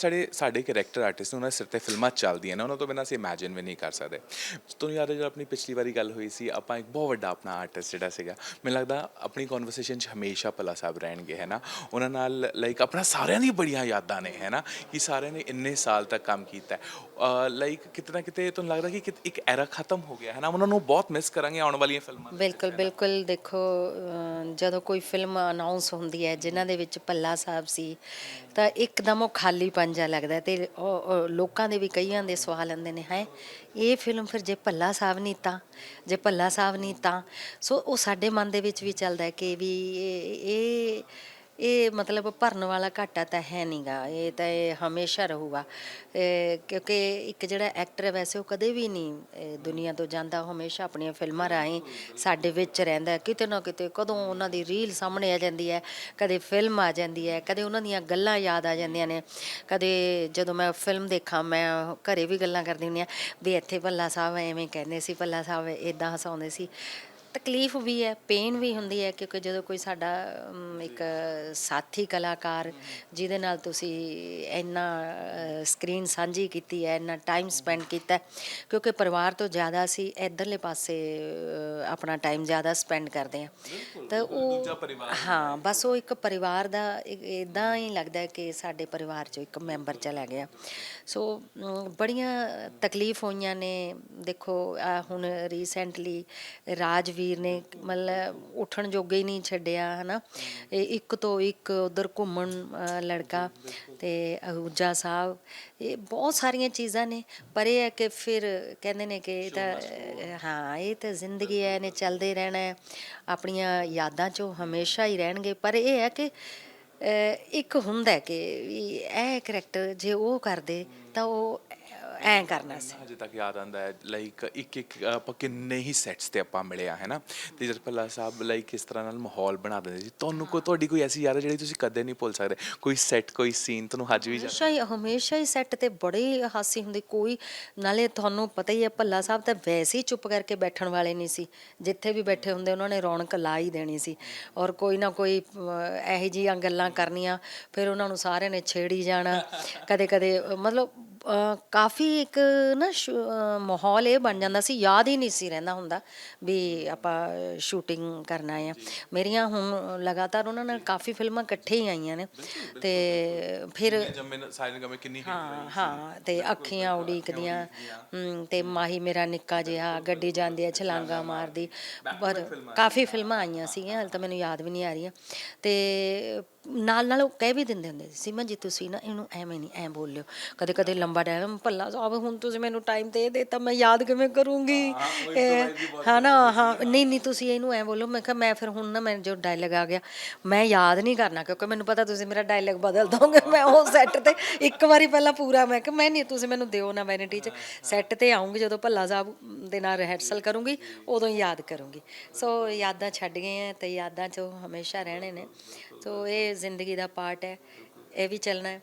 ਸਾਡੇ ਸਾਡੇ character artist ਨੇ ਉਹਨਾਂ ਦੇ ਸਿਰ ਤੇ ਫਿਲਮਾਂ ਚੱਲਦੀਆਂ ਨੇ ਉਹਨਾਂ ਤੋਂ ਬਿਨਾਂ ਅਸੀਂ ਇਮੇਜਿਨ ਵੀ ਨਹੀਂ ਕਰ ਸਕਦੇ। ਤੁਹਾਨੂੰ ਯਾਦ ਹੈ ਜਦੋਂ ਆਪਣੀ ਪਿਛਲੀ ਵਾਰੀ ਗੱਲ ਹੋਈ ਸੀ ਆਪਾਂ ਇੱਕ ਬਹੁਤ ਵੱਡਾ ਆਪਣਾ ਆਰਟਿਸਟ ਜਿਹੜਾ ਸੀਗਾ ਮੈਨੂੰ ਲੱਗਦਾ ਆਪਣੀ ਕਨਵਰਸੇਸ਼ਨ 'ਚ ਹਮੇਸ਼ਾ ਪੱਲਾ ਸਾਹਿਬ ਰਹਿਣਗੇ ਹੈ ਨਾ? ਉਹਨਾਂ ਨਾਲ ਲਾਈਕ ਆਪਣਾ ਸਾਰਿਆਂ ਦੀ ਬੜੀਆਂ ਯਾਦਾਂ ਨੇ ਹੈ ਨਾ? ਕਿ ਸਾਰਿਆਂ ਨੇ ਇੰਨੇ ਸਾਲ ਤੱਕ ਕੰਮ ਕੀਤਾ ਲਾਈਕ ਕਿਤੇ ਨਾ ਕਿਤੇ ਤੁਹਾਨੂੰ ਲੱਗਦਾ ਕਿ ਇੱਕ ਐਰਾ ਖਤਮ ਹੋ ਗਿਆ ਹੈ ਨਾ? ਉਹਨਾਂ ਨੂੰ ਬਹੁਤ ਮਿਸ ਕਰਾਂਗੇ ਆਉਣ ਵਾਲੀਆਂ ਫਿਲਮਾਂ ਬਿਲਕੁਲ? ਬਿਲਕੁਲ ਦੇਖੋ ਜਦੋਂ ਕੋਈ ਫਿਲਮ ਅਨਾਉਂਸ ਹੁੰਦੀ ਹੈ ਜਿਨ੍ਹਾਂ ਦੇ ਵਿੱਚ ਪੱਲਾ ਸਾਹਿਬ ਸੀ ਤਾਂ ਇੱਕਦਮ ਉਹ ਖਾਲੀ ਪੰਜਾ ਲੱਗਦਾ ਤੇ ਉਹ- ਲੋਕਾਂ ਦੇ ਵੀ ਕਈਆਂ ਦੇ ਸਵਾਲ ਆਉਂਦੇ ਨੇ, ਹੈ। ਇਹ ਫਿਲਮ ਫਿਰ ਜੇ ਭੱਲਾ ਸਾਹਿਬ ਨਹੀਂ ਤਾਂ, ਜੇ ਭੱਲਾ ਸਾਹਿਬ ਨਹੀਂ ਤਾਂ, ਸੋ ਉਹ ਸਾਡੇ ਮਨ ਦੇ ਵਿੱਚ ਵੀ ਚੱਲਦਾ ਕਿ ਵੀ ਇਹ ਇਹ ਮਤਲਬ ਭਰਨ ਵਾਲਾ ਘਾਟਾ ਤਾਂ ਹੈ ਨਹੀਂਗਾ ਇਹ ਤਾਂ ਇਹ ਹਮੇਸ਼ਾ ਰਹੂਗਾ। ਕਿਉਂਕਿ ਇੱਕ ਜਿਹੜਾ ਐਕਟਰ ਵੈਸੇ ਉਹ ਕਦੇ ਵੀ ਨਹੀਂ ਦੁਨੀਆ ਤੋਂ ਜਾਂਦਾ ਹਮੇਸ਼ਾ ਆਪਣੀਆਂ ਫਿਲਮਾਂ ਰਾਹੀਂ ਸਾਡੇ ਵਿੱਚ ਰਹਿੰਦਾ ਕਿਤੇ ਨਾ ਕਿਤੇ ਕਦੋਂ ਉਹਨਾਂ ਦੀ ਰੀਲ ਸਾਹਮਣੇ ਆ ਜਾਂਦੀ ਹੈ, ਕਦੇ ਫਿਲਮ ਆ ਜਾਂਦੀ ਹੈ, ਕਦੇ ਉਹਨਾਂ ਦੀਆਂ ਗੱਲਾਂ ਯਾਦ ਆ ਜਾਂਦੀਆਂ ਨੇ। ਕਦੇ ਜਦੋਂ ਮੈਂ ਫਿਲਮ ਦੇਖਾਂ, ਮੈਂ ਘਰੇ ਵੀ ਗੱਲਾਂ ਕਰਦੀ ਹੁੰਦੀ ਆ ਵੀ ਇੱਥੇ ਭੱਲਾ ਸਾਹਿਬ ਐਵੇਂ ਕਹਿੰਦੇ ਸੀ, ਭੱਲਾ ਸਾਹਿਬ ਇਦਾਂ ਹਸਾਉਂਦੇ ਸੀ। ਤਕਲੀਫ ਵੀ ਹੈ ਪੇਨ ਵੀ ਹੁੰਦੀ ਹੈ ਕਿਉਂਕਿ ਜਦੋਂ ਕੋਈ ਸਾਡਾ ਇੱਕ ਸਾਥੀ ਕਲਾਕਾਰ ਜਿਹਦੇ ਨਾਲ ਤੁਸੀਂ ਇੰਨਾ ਸਕਰੀਨ ਸਾਂਝੀ ਕੀਤੀ ਹੈ ਇੰਨਾ ਟਾਈਮ ਸਪੈਂਡ ਕੀਤਾ ਕਿਉਂਕਿ ਪਰਿਵਾਰ ਤੋਂ ਜ਼ਿਆਦਾ ਅਸੀਂ ਇਧਰਲੇ ਪਾਸੇ ਆਪਣਾ ਟਾਈਮ ਜ਼ਿਆਦਾ ਸਪੈਂਡ ਕਰਦੇ ਹਾਂ। ਤਾਂ ਉਹ ਹਾਂ ਬਸ ਉਹ ਇੱਕ ਪਰਿਵਾਰ ਦਾ ਇਦਾਂ ਹੀ ਲੱਗਦਾ ਹੈ ਕਿ ਸਾਡੇ ਪਰਿਵਾਰ ਚੋਂ ਇੱਕ ਮੈਂਬਰ ਚਲਾ ਗਿਆ। ਸੋ ਬੜੀਆਂ ਤਕਲੀਫ ਹੋਈਆਂ ਨੇ। ਦੇਖੋ ਹੁਣ ਰੀਸੈਂਟਲੀ ਰਾਜਵੀਰ ਨੇ ਮਤਲਬ ਉੱਠਣ ਜੋਗੇ ਹੀ ਨਹੀਂ ਛੱਡਿਆ ਹਨਾ। ਇਹ ਇੱਕ ਤੋਂ ਇੱਕ ਉਧਰ ਘੁੰਮਣ ਲੜਕਾ ਤੇ ਅਹੂਜਾ ਸਾਹਿਬ ਇਹ ਬਹੁਤ ਸਾਰੀਆਂ ਚੀਜ਼ਾਂ ਨੇ। ਪਰ ਇਹ ਹੈ ਕਿ ਫਿਰ ਕਹਿੰਦੇ ਨੇ ਕਿ ਇਹ ਤਾਂ ਹਾਂ ਇਹ ਤਾਂ ਜ਼ਿੰਦਗੀ ਹੈ ਇਹਨੇ ਚੱਲਦੇ ਰਹਿਣਾ ਹੈ ਆਪਣੀਆਂ ਯਾਦਾਂ 'ਚੋਂ ਹਮੇਸ਼ਾ ਹੀ ਰਹਿਣਗੇ। ਪਰ ਇਹ ਹੈ ਕਿ ਇੱਕ ਹੁੰਦਾ ਕਿ ਇਹ ਕਰੈਕਟਰ ਜੇ ਉਹ ਕਰਦੇ ਤਾਂ ਉਹ ਐਂ ਕਰਨਾ ਸੀ। ਹਜੇ ਤੱਕ ਯਾਦ ਆਉਂਦਾ ਹੈ ਲਾਈਕ ਇੱਕ ਇੱਕ ਆਪਾਂ ਕਿੰਨੇ ਹੀ ਸੈਟਸ ਤੇ ਆਪਾਂ ਮਿਲੇ ਆ ਹੈ ਨਾ? ਤੇ ਜਦ ਭੱਲਾ ਸਾਹਿਬ ਲਾਈਕ ਕਿਸ ਤਰ੍ਹਾਂ ਨਾਲ ਮਾਹੌਲ ਬਣਾ ਦਿੰਦੇ ਸੀ ਤੁਹਾਨੂੰ ਕੋਈ ਤੁਹਾਡੀ ਕੋਈ ਐਸੀ ਯਾਦ ਹੈ ਜਿਹੜੀ ਤੁਸੀਂ ਕਦੇ ਨਹੀਂ ਭੁੱਲ ਸਕਦੇ? ਕੋਈ ਸੈਟ ਕੋਈ ਸੀਨ ਤੁਹਾਨੂੰ ਅੱਜ ਵੀ ਯਾਦ ਹਮੇਸ਼ਾ ਹੀ ਹਮੇਸ਼ਾ ਹੀ ਸੈੱਟ ਤੇ ਬੜੀ ਹਾਸੀ ਹੁੰਦੀ ਕੋਈ ਨਾਲੇ ਤੁਹਾਨੂੰ ਪਤਾ ਹੀ ਹੈ ਭੱਲਾ ਸਾਹਿਬ ਤਾਂ ਵੈਸੇ ਹੀ ਚੁੱਪ ਕਰਕੇ ਬੈਠਣ ਵਾਲੇ ਨਹੀਂ ਸੀ। ਜਿੱਥੇ ਵੀ ਬੈਠੇ ਹੁੰਦੇ ਉਹਨਾਂ ਨੇ ਰੌਣਕ ਲਾ ਹੀ ਦੇਣੀ ਸੀ। ਔਰ ਕੋਈ ਨਾ ਕੋਈ ਇਹੋ ਜਿਹੀਆਂ ਗੱਲਾਂ ਕਰਨੀਆਂ ਫਿਰ ਉਹਨਾਂ ਨੂੰ ਸਾਰਿਆਂ ਨੇ ਛੇੜੀ ਜਾਣਾ। ਕਦੇ ਕਦੇ ਮਤਲਬ ਕਾਫੀ ਇੱਕ ਨਾ ਸ਼ੂ- ਅ, ਮਾਹੌਲ ਇਹ ਬਣ ਜਾਂਦਾ ਸੀ ਯਾਦ ਹੀ ਨਹੀਂ ਸੀ ਰਹਿੰਦਾ ਹੁੰਦਾ ਵੀ ਆਪਾਂ ਸ਼ੂਟਿੰਗ ਕਰਨਾ ਆ ਮੇਰੀਆਂ ਹੁਣ ਲਗਾਤਾਰ ਉਹਨਾਂ ਨਾਲ ਕਾਫੀ ਫਿਲਮਾਂ ਇਕੱਠੇ ਹੀ ਆਈਆਂ ਨੇ ਤੇ ਫਿਰ ਜੰਮੇ ਸਾਇਨ ਗਮੇ ਕਿੰਨੀ hit ਹਾਂ ਹਾਂ ਤੇ ਅੱਖੀਆਂ ਉਡੀਕਦੀਆਂ ਹਮ, ਤੇ ਮਾਹੀ ਮੇਰਾ ਨਿੱਕਾ ਜਿਹਾ ਗੱਡੀ ਜਾਂਦੀ ਹੈ ਛਲਾਂਗਾ ਮਾਰਦੀ। ਪਰ ਕਾਫੀ ਫਿਲਮਾਂ ਆਈਆਂ ਸੀਗੀਆਂ ਹਾਲੇ ਤਾਂ ਮੈਨੂੰ ਯਾਦ ਵੀ ਨਹੀਂ ਆ ਰਹੀਆਂ। ਤੇ ਨਾਲ ਨਾਲ ਉਹ ਕਹਿ ਵੀ ਦਿੰਦੇ ਹੁੰਦੇ ਸੀ ਸਿਮਨ ਜੀ ਤੁਸੀਂ ਨਾ ਇਹਨੂੰ ਐਵੇਂ ਨਹੀਂ ਐ ਬੋਲਿਓ। ਕਦੇ ਕਦੇ ਲੰਬਾ ਟਾਈਮ ਭੱਲਾ ਸਾਹਿਬ ਹੁਣ ਤੁਸੀਂ ਮੈਨੂੰ ਟਾਈਮ ਤੇ ਇਹ ਦੇਤਾ ਮੈਂ ਯਾਦ ਕਿਵੇਂ ਕਰੂੰਗੀ? ਹਾਂ ਨਾ ਹਾਂ ਨਹੀਂ ਨਹੀਂ ਤੁਸੀਂ ਇਹਨੂੰ ਐ ਬੋਲੋ। ਮੈਂ ਕਿਹਾ ਮੈਂ ਫਿਰ ਹੁਣ ਨਾ ਮੈਨੂੰ ਜੋ ਡਾਇਲੌਗ ਆ ਗਿਆ ਮੈਂ ਯਾਦ ਨਹੀਂ ਕਰਨਾ ਕਿਉਂਕਿ ਮੈਨੂੰ ਪਤਾ ਤੁਸੀਂ ਮੇਰਾ ਡਾਇਲੌਗ ਬਦਲ ਦੋਗੇ। ਮੈਂ ਉਹ ਸੈੱਟ ਤੇ ਇੱਕ ਵਾਰੀ ਪਹਿਲਾਂ ਪੂਰਾ ਮੈਂ ਕਿ ਮੈਂ ਨਹੀਂ ਤੁਸੀਂ ਮੈਨੂੰ ਦਿਓ ਨਾ ਵੈਨਿਟੀ ਚ। ਸੈੱਟ ਤੇ ਆਉਂਗੀ ਜਦੋਂ ਭੱਲਾ ਸਾਹਿਬ ਦੇ ਨਾਲ ਰਿਹਰਸਲ ਕਰੂੰਗੀ ਉਦੋਂ ਹੀ ਯਾਦ ਕਰੂੰਗੀ। ਸੋ ਯਾਦਾਂ ਛੱਡ ਗਏ ਆ ਤੇ ਯਾਦਾਂ ਚ ਹਮੇਸ਼ਾ ਰਹਿਣੇ ਨੇ। ਸੋ ਇਹ ਜ਼ਿੰਦਗੀ ਦਾ ਪਾਰਟ ਹੈ ਇਹ ਵੀ ਚੱਲਣਾ ਹੈ।